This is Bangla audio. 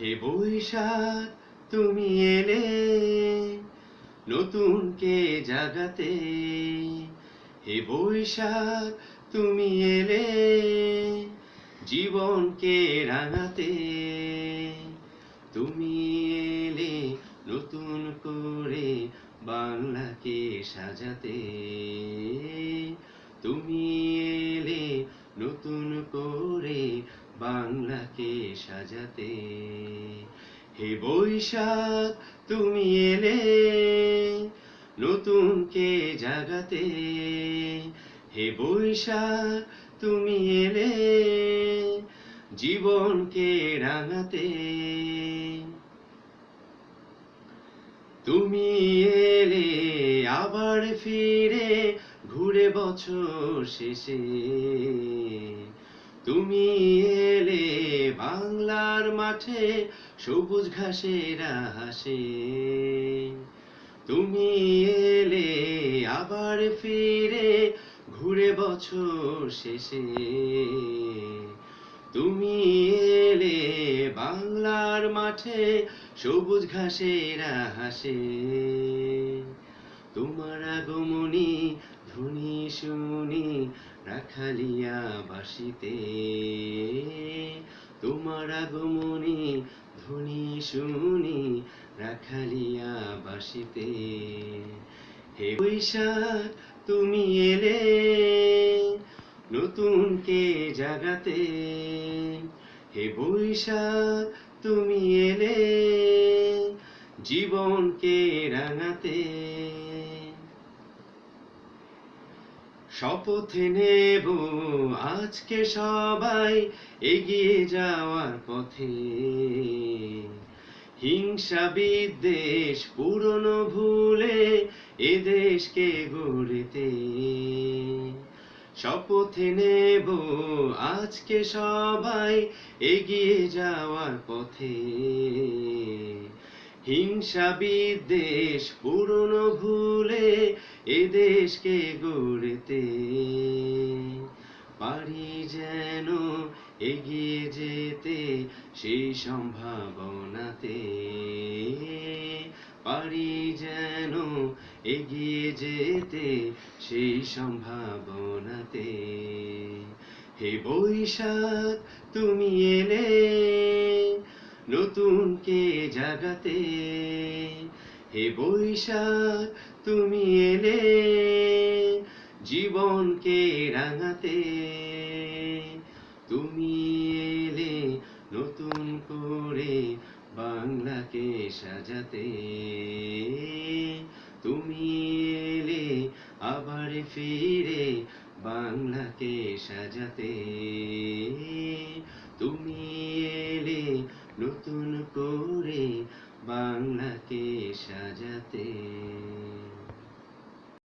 হে বৈশাখ, তুমি এলে নতুন কে জাগাতে। হে বৈশাখ, তুমি এলে জীবনকে রাঙাতে। তুমি এলে নতুন করে বাংলাকে সাজাতে। তুমি এলে নতুন করে বাংলাকে সাজাতে? হে বৈশাখ, তুমি এলে নতুন কে জাগাতে? হে বৈশাখ, তুমি এলে জীবনকে রাঙাতে? তুমি এলে আবার ফিরে ঘুরে বছর শেষে। মাঠে সবুজ ঘাসেরা হাসে তুমি এলে আবার ফিরে ঘুরে বছর শেষে। তুমি এলে বাংলার মাঠে সবুজ ঘাসেরা হাসে তোমার আগমনী ধ্বনি শুনি রাখালিয়া বাসিতে। তোমার আগমনী ধ্বনি শুনি রাখালিয়া বাসিতে। হে বৈশাখ, তুমি এলে নতুন কে জাগাতে। হে বৈশাখ, তুমি এলে জীবনকে রাঙাতে। শপথ নেব আজকে সবাই এগিয়ে যাওয়ার পথে। হিংসা বিদ্বেষ পুরনো ভুলে এ দেশকে গড়িতে। শপথ নেব আজকে সবাই এগিয়ে যাওয়ার পথে। হিংসা বিদ্বেষ পুরনো ভুলে এ দেশকে গড়তে পারি যেন এগিয়ে যেতে সেই সম্ভাবনাতে পারি যেন এগিয়ে যেতে সেই সম্ভাবনাতে হে বৈশাখ, তুমি এলে নতুন কে জাগাতে? হে বৈশাখ, তুমি এলে জীবনকে রাঙাতে। তুমি এলে নতুন করে বাংলাকে সাজাতে। তুমি এলে আবার ফিরে বাংলাকে সাজাতে। তুমি এলে নতুন করে বাংলাকে সাজাতে।